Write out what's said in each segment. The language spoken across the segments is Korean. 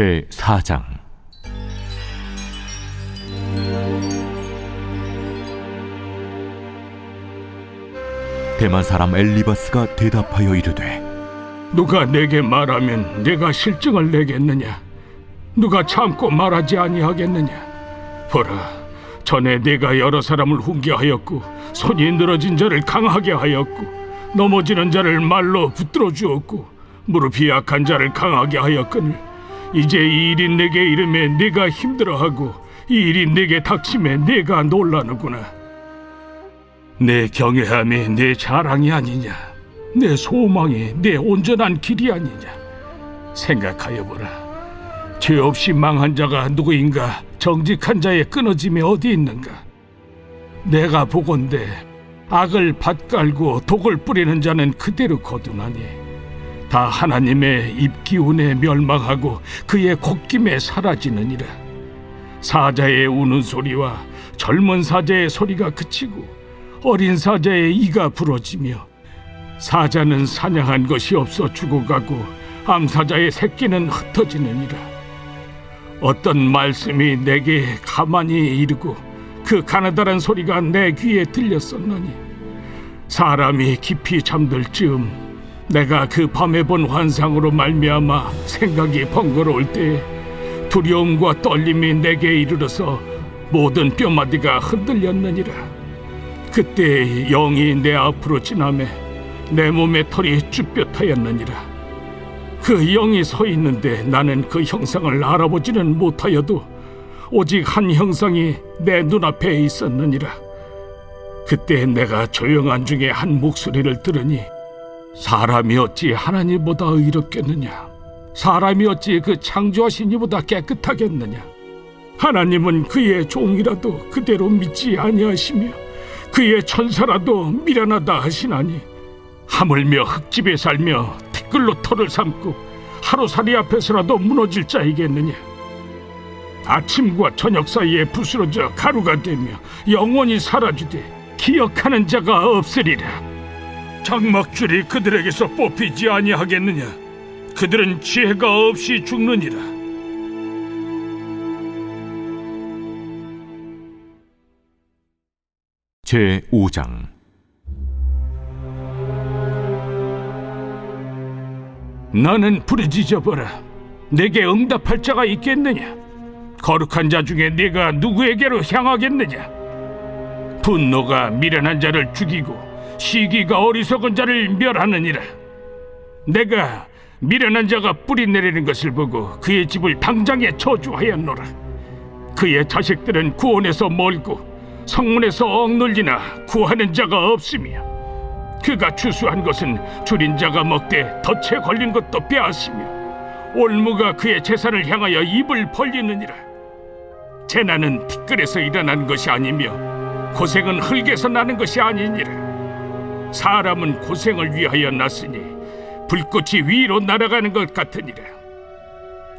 제 4장 대만 사람 엘리바스가 대답하여 이르되 누가 내게 말하면 내가 실증을 내겠느냐? 누가 참고 말하지 아니하겠느냐? 보라, 전에 내가 여러 사람을 훈계하였고 손이 늘어진 자를 강하게 하였고 넘어지는 자를 말로 붙들어 주었고 무릎이 약한 자를 강하게 하였거늘 이제 이 일이 내게 이름에 내가 힘들어하고 이 일이 내게 닥침에 내가 놀라는구나. 내 경외함이 내 자랑이 아니냐? 내 소망이 내 온전한 길이 아니냐? 생각하여 보라. 죄 없이 망한 자가 누구인가? 정직한 자의 끊어짐이 어디 있는가? 내가 보건대 악을 밭갈고 독을 뿌리는 자는 그대로 거두나니 다 하나님의 입기운에 멸망하고 그의 콧김에 사라지느니라. 사자의 우는 소리와 젊은 사자의 소리가 그치고 어린 사자의 이가 부러지며 사자는 사냥한 것이 없어 죽어가고 암사자의 새끼는 흩어지느니라. 어떤 말씀이 내게 가만히 이르고 그 가나다란 소리가 내 귀에 들렸었노니 사람이 깊이 잠들 즈음 내가 그 밤에 본 환상으로 말미암아 생각이 번거로울 때에 두려움과 떨림이 내게 이르러서 모든 뼈마디가 흔들렸느니라. 그때 영이 내 앞으로 지나매 내 몸의 털이 쭈뼛하였느니라. 그 영이 서 있는데 나는 그 형상을 알아보지는 못하여도 오직 한 형상이 내 눈앞에 있었느니라. 그때 내가 조용한 중에 한 목소리를 들으니 사람이 어찌 하나님보다 의롭겠느냐? 사람이 어찌 그 창조하신 이보다 깨끗하겠느냐? 하나님은 그의 종이라도 그대로 믿지 아니하시며 그의 천사라도 미련하다 하시나니 하물며 흙집에 살며 티끌로 털을 삼고 하루살이 앞에서라도 무너질 자이겠느냐 아침과 저녁 사이에 부스러져 가루가 되며 영원히 사라지되 기억하는 자가 없으리라 장막줄이 그들에게서 뽑히지 아니하겠느냐? 그들은 지혜가 없이 죽느니라. 제 5장. 나는 부르짖어 보라. 내게 응답할 자가 있겠느냐? 거룩한 자 중에 네가 누구에게로 향하겠느냐? 분노가 미련한 자를 죽이고 시기가 어리석은 자를 멸하느니라. 내가 미련한 자가 뿌리 내리는 것을 보고 그의 집을 당장에 저주하였노라. 그의 자식들은 구원에서 멀고 성문에서 억눌리나 구하는 자가 없으며 그가 추수한 것은 줄인 자가 먹되 덫에 걸린 것도 빼앗으며 올무가 그의 재산을 향하여 입을 벌리느니라. 재난은 티끌에서 일어난 것이 아니며 고생은 흙에서 나는 것이 아니니라 사람은 고생을 위하여 났으니 불꽃이 위로 날아가는 것 같으니라.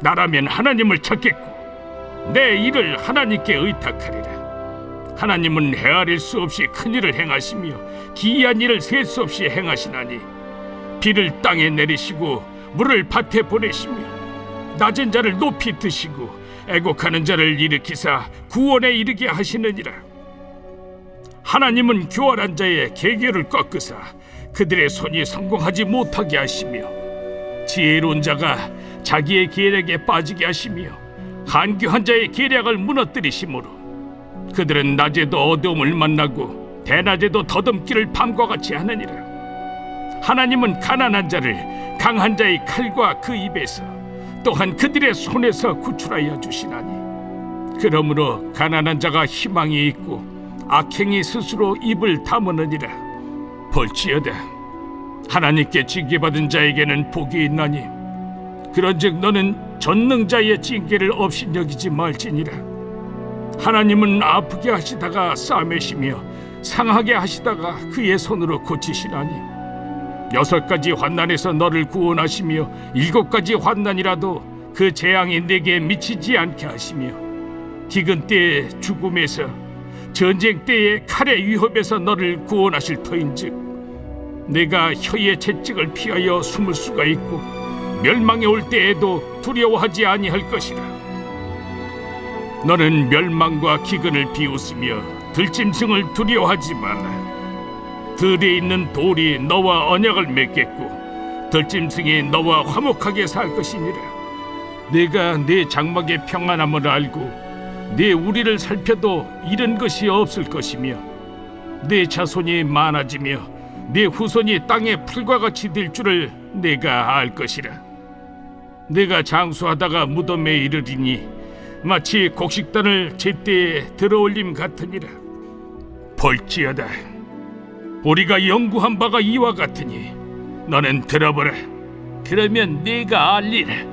나라면 하나님을 찾겠고 내 일을 하나님께 의탁하리라. 하나님은 헤아릴 수 없이 큰 일을 행하시며 기이한 일을 셀 수 없이 행하시나니 비를 땅에 내리시고 물을 밭에 보내시며 낮은 자를 높이 드시고 애곡하는 자를 일으키사 구원에 이르게 하시느니라 하나님은 교활한 자의 계계를 꺾으사 그들의 손이 성공하지 못하게 하시며 지혜로운 자가 자기의 계략에 빠지게 하시며 간교한 자의 계략을 무너뜨리심으로 그들은 낮에도 어두움을 만나고 대낮에도 더듬기를 밤과 같이 하느니라. 하나님은 가난한 자를 강한 자의 칼과 그 입에서 또한 그들의 손에서 구출하여 주시나니. 그러므로 가난한 자가 희망이 있고 악행이 스스로 입을 다무느니라. 볼지어다. 하나님께 징계받은 자에게는 복이 있나니 그런즉 너는 전능자의 징계를 업신여기지 말지니라. 하나님은 아프게 하시다가 싸매시며 상하게 하시다가 그의 손으로 고치시나니 여섯 가지 환난에서 너를 구원하시며 일곱 가지 환난이라도 그 재앙이 내게 미치지 않게 하시며 기근 때의 죽음에서 전쟁 때의 칼의 위협에서 너를 구원하실 터인즉 내가 혀의 채찍을 피하여 숨을 수가 있고 멸망에 올 때에도 두려워하지 아니할 것이라. 너는 멸망과 기근을 비웃으며 들짐승을 두려워하지 말라. 들에 있는 돌이 너와 언약을 맺겠고 들짐승이 너와 화목하게 살 것이니라. 내가 내 장막의 평안함을 알고 내 우리를 살펴도 잃은 것이 없을 것이며 내 자손이 많아지며 내 후손이 땅의 풀과 같이 될 줄을 내가 알 것이라. 내가 장수하다가 무덤에 이르리니 마치 곡식단을 제때에 들어올림 같으니라. 볼지어다. 우리가 연구한 바가 이와 같으니 너는 들어보라. 그러면 네가 알리라.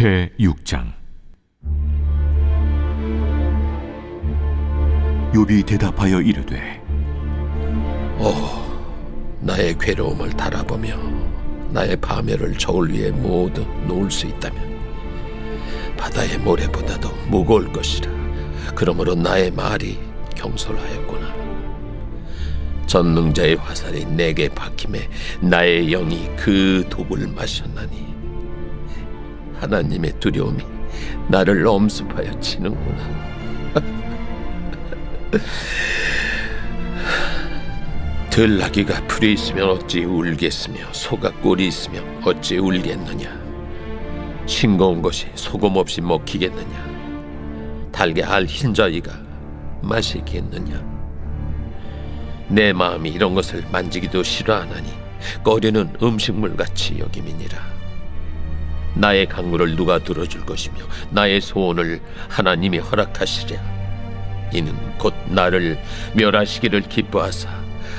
제 6장 욥이 대답하여 이르되 오, 나의 괴로움을 달아보며 나의 파멸을 저울 위에 모두 놓을 수 있다면 바다의 모래보다도 무거울 것이라. 그러므로 나의 말이 경솔하였구나. 전능자의 화살이 내게 박힘에 나의 영이 그 독을 마셨나니 하나님의 두려움이 나를 엄습하여 치는구나. 들나귀가 풀이 있으면 어찌 울겠으며 소가 꼴이 있으면 어찌 울겠느냐? 싱거운 것이 소금 없이 먹히겠느냐? 달게 알 흰자위가 마시겠느냐? 내 마음이 이런 것을 만지기도 싫어하나니 꺼리는 음식물 같이 여김이니라 나의 강물을 누가 들어줄 것이며 나의 소원을 하나님이 허락하시랴 이는 곧 나를 멸하시기를 기뻐하사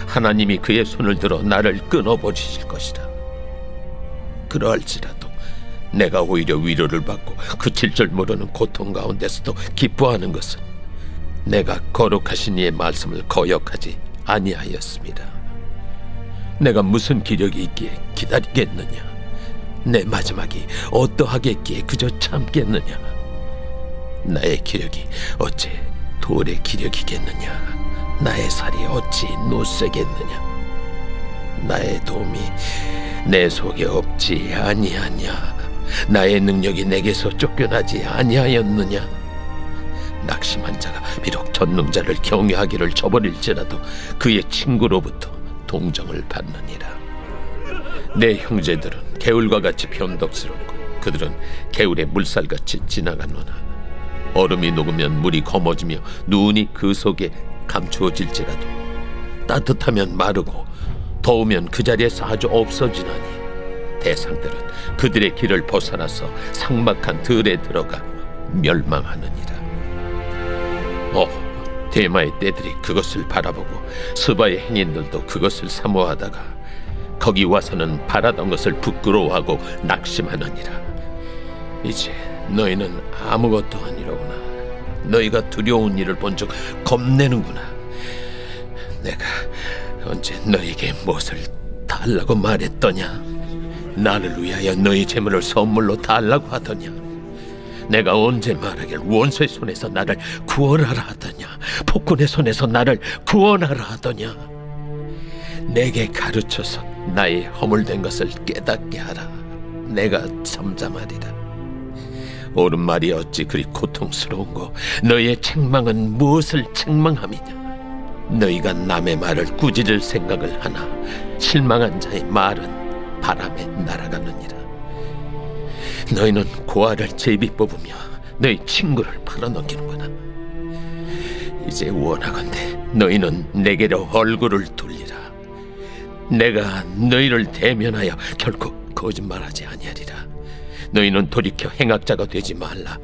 하나님이 그의 손을 들어 나를 끊어버리실 것이라. 그러할지라도 내가 오히려 위로를 받고 그칠 줄 모르는 고통 가운데서도 기뻐하는 것은 내가 거룩하신 이의 말씀을 거역하지 아니하였습니다. 내가 무슨 기력이 있기에 기다리겠느냐? 내 마지막이 어떠하겠기에 그저 참겠느냐? 나의 기력이 어째 돌의 기력이겠느냐? 나의 살이 어찌 노쇠겠느냐? 나의 도움이 내 속에 없지 아니하냐? 나의 능력이 내게서 쫓겨나지 아니하였느냐? 낙심한 자가 비록 전능자를 경외하기를 저버릴지라도 그의 친구로부터 동정을 받느니라. 내 형제들은 개울과 같이 변덕스럽고 그들은 개울의 물살같이 지나가노나 얼음이 녹으면 물이 검어지며 눈이 그 속에 감추어질지라도 따뜻하면 마르고 더우면 그 자리에서 아주 없어지나니 대상들은 그들의 길을 벗어나서 상막한 들에 들어가 멸망하느니라. 어, 대마의 떼들이 그것을 바라보고 스바의 행인들도 그것을 사모하다가 거기 와서는 바라던 것을 부끄러워하고 낙심하느니라. 이제 너희는 아무것도 아니로구나. 너희가 두려운 일을 본적 겁내는구나. 내가 언제 너희에게 무엇을 달라고 말했더냐? 나를 위하여 너희 재물을 선물로 달라고 하더냐? 내가 언제 말하길 원수의 손에서 나를 구원하라 하더냐? 폭군의 손에서 나를 구원하라 하더냐? 내게 가르쳐서 나의 허물된 것을 깨닫게 하라. 내가 잠잠하리라. 옳은 말이 어찌 그리 고통스러운고 너희의 책망은 무엇을 책망함이냐 너희가 남의 말을 꾸짖을 생각을 하나 실망한 자의 말은 바람에 날아가느니라 너희는 고아를 제비 뽑으며 너희 친구를 팔아넘기는구나 이제 원하건대 너희는 내게로 얼굴을 돌리라 내가 너희를 대면하여 결코 거짓말하지 아니하리라 너희는 돌이켜 행악자가 되지 말라.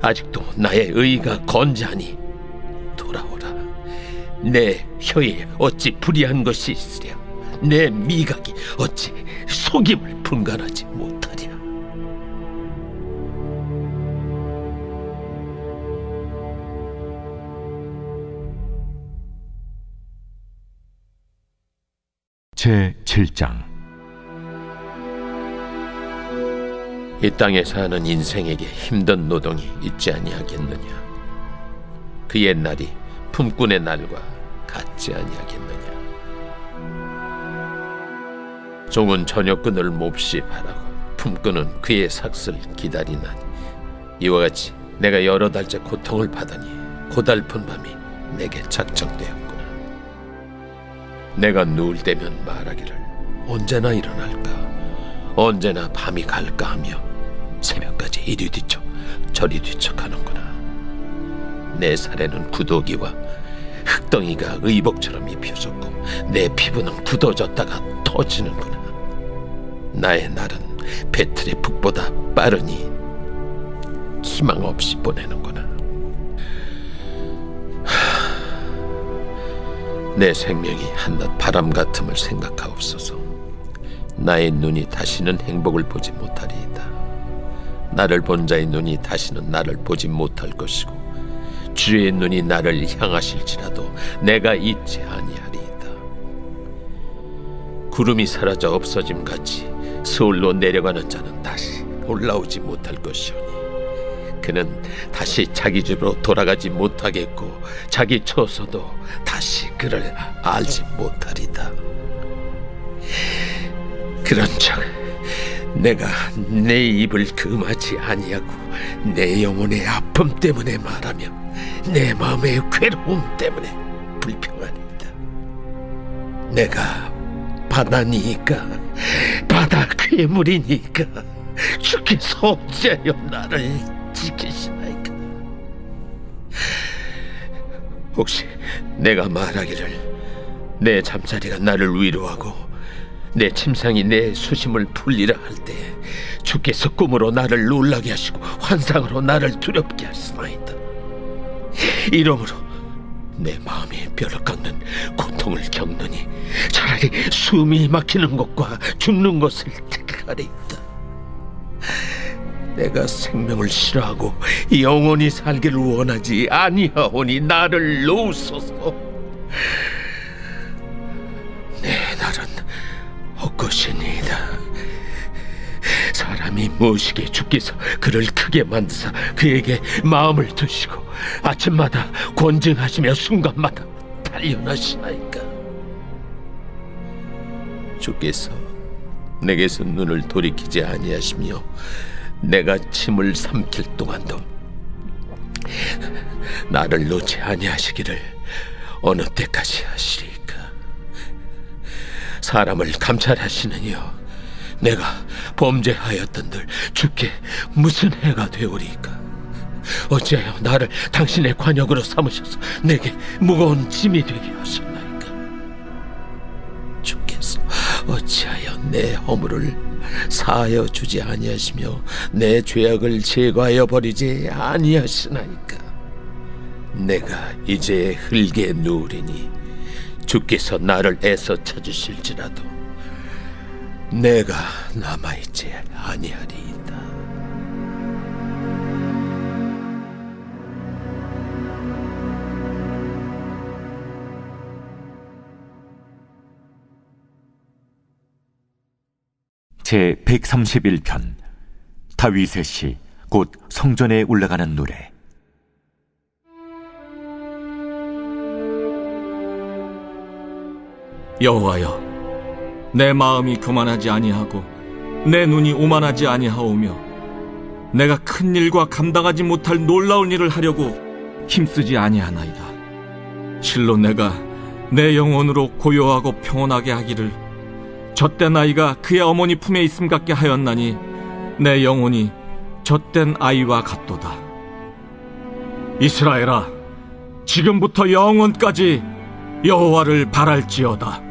아직도 나의 의가 건재하니 돌아오라. 내 혀에 어찌 불의한 것이 있으랴. 내 미각이 어찌 속임을 분간하지 못 제 7장 이 땅에 사는 인생에게 힘든 노동이 있지 아니하겠느냐? 그 옛날이 품꾼의 날과 같지 아니하겠느냐 종은 저녁끈을 몹시 바라고 품꾼은 그의 삭슬 기다리나니 이와 같이 내가 여러 달째 고통을 받으니 고달픈 밤이 내게 작정되었구나 내가 누울 때면 말하기를 언제나 일어날까? 언제나 밤이 갈까 하며 새벽까지 이리 뒤척 저리 뒤척하는구나. 내 살에는 구더기와 흙덩이가 의복처럼 입혀졌고 내 피부는 굳어졌다가 터지는구나. 나의 날은 배틀의 북보다 빠르니 희망 없이 보내는구나 내 생명이 한낱 바람 같음을 생각하옵소서 나의 눈이 다시는 행복을 보지 못하리이다 나를 본 자의 눈이 다시는 나를 보지 못할 것이고 주의 눈이 나를 향하실지라도 내가 잊지 아니하리이다. 구름이 사라져 없어짐 같이 서울로 내려가는 자는 다시 올라오지 못할 것이오니 그는 다시 자기 집으로 돌아가지 못하겠고 자기 처소도 다시 그를 알지 못하리다. 그런즉 내가 내 입을 금하지 아니하고 내 영혼의 아픔 때문에 말하며 내 마음의 괴로움 때문에 불평하리이다. 내가 바다니까 바다 괴물이니까 주께서 어찌하여 나를 지키시나이까 혹시 내가 말하기를 내 잠자리가 나를 위로하고 내 침상이 내 수심을 풀리라 할 때 주께서 꿈으로 나를 놀라게 하시고 환상으로 나를 두렵게 하시나이다. 이러므로 내 마음이 뼈를 깎는 고통을 겪느니 차라리 숨이 막히는 것과 죽는 것을 택하리이다. 내가 생명을 싫어하고 영원히 살기를 원하지 아니하오니 나를 놓으소서. 내 날은 헛것이니이다. 사람이 무엇이게 주께서 그를 크게 만드사 그에게 마음을 두시고 아침마다 권증하시며 순간마다 단련하시나이까 주께서 내게서 눈을 돌이키지 아니하시며 내가 침을 삼킬 동안도 나를 놓지 아니하시기를 어느 때까지 하시리까? 사람을 감찰하시느니요. 내가 범죄하였던들 주께 무슨 해가 되오리까? 어찌하여 나를 당신의 관역으로 삼으셔서 내게 무거운 짐이 되게 하셨나이까? 주께서 어찌하여 내 허물을 사하여 주지 아니하시며 내 죄악을 제거하여 버리지 아니하시나이까 내가 이제 흙에 누우리니 주께서 나를 애써 찾으실지라도 내가 남아있지 아니하리이다. 제 131편 다윗의 시 곧 성전에 올라가는 노래. 여호와여 내 마음이 교만하지 아니하고 내 눈이 오만하지 아니하오며 내가 큰 일과 감당하지 못할 놀라운 일을 하려고 힘쓰지 아니하나이다. 실로 내가 내 영혼으로 고요하고 평온하게 하기를 젖된 아이가 그의 어머니 품에 있음 같게 하였나니 내 영혼이 젖된 아이와 같도다. 이스라엘아 지금부터 영원까지 여호와를 바랄지어다